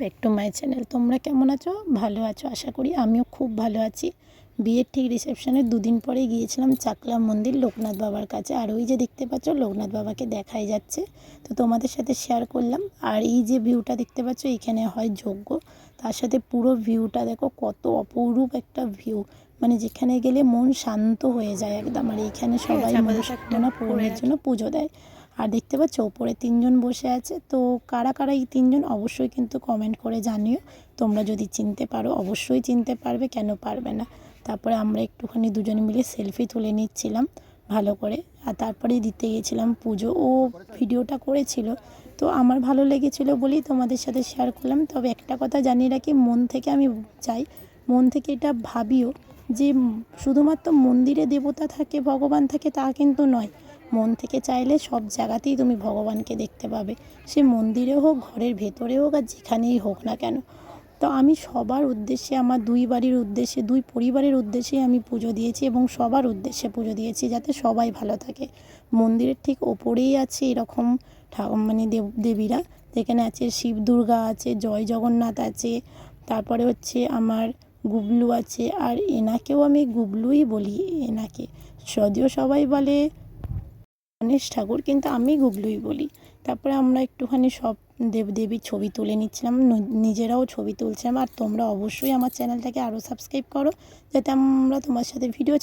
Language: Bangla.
ব্যাক টু মাই চ্যানেল তোমরা কেমন আছো? ভালো আছো আশা করি আমিও খুব ভালো আছি। বিয়ের ঠিক রিসেপশনের দুদিন পরে গিয়েছিলাম চাকলা মন্দির লোকনাথ বাবার কাছে। আর ওই যে দেখতে পাচ্ছ লোকনাথ বাবাকে দেখাই যাচ্ছে। তো তোমাদের সাথে শেয়ার করলাম। আর এই যে ভিউটা দেখতে পাচ্ছ এখানে হয় যজ্ঞ। তার সাথে পুরো ভিউটা দেখো কত অপরূপ একটা ভিউ মানে যেখানে গেলে মন শান্ত হয়ে যায় একদম। আর এইখানে সবাই মনস্কামনা পূরণের জন্য পুজো দেয়। আর দেখতে পাচ্ছ, ওপরে তিনজন বসে আছে। তো কারা কারা এই তিনজন, অবশ্যই কিন্তু কমেন্ট করে জানিও। তোমরা যদি চিনতে পারো, অবশ্যই চিনতে পারবে, কেন পারবে না। তারপরে আমরা একটুখানি দুজনে মিলে সেলফি তুলে নিচ্ছিলাম, ভালো করে। আর তারপরে দিতে গিয়েছিলাম পুজো। ও ভিডিওটা করেছিল। তো আমার ভালো লেগেছিলো বলেই তোমাদের সাথে শেয়ার করলাম। তবে একটা কথা জানিয়ে রাখি, মন থেকে আমি চাই, মন থেকে এটা ভাবিও যে, শুধুমাত্র মন্দিরে দেবতা থাকে, ভগবান থাকে তা কিন্তু নয়। মন থেকে চাইলে সব জায়গাতেই তুমি ভগবানকে দেখতে পাবে। সে মন্দিরে হোক, ঘরের ভেতরে হোক আর যেখানেই হোক না কেন। তো আমি সবার উদ্দেশ্যে, আমার দুই বাড়ির উদ্দেশ্যে, দুই পরিবারের উদ্দেশ্যে আমি পুজো দিয়েছি এবং সবার উদ্দেশ্যে পুজো দিয়েছি যাতে সবাই ভালো থাকে। মন্দিরের ঠিক ওপরেই আছে এরকম মানে দেব, দেবীরা। যেখানে আছে শিব দুর্গা আছে, জয় জগন্নাথ আছে, তারপরে হচ্ছে আমার গুবলু আছে। আর এনাকেও আমি গুবলুই বলি, এনাকে। যদিও সবাই বলে গণেশ ঠাকুর, কিন্তু আমি গুগলুই বলি। তারপরে আমরা একটুখানি সব দেবদেবীর ছবি তুলে নিচ্ছিলাম নিজেরাও ছবি তুলছিলাম। আর তোমরা অবশ্যই আমার চ্যানেলটাকে আরও সাবস্ক্রাইব করো, যাতে আমরা তোমার সাথে ভিডিও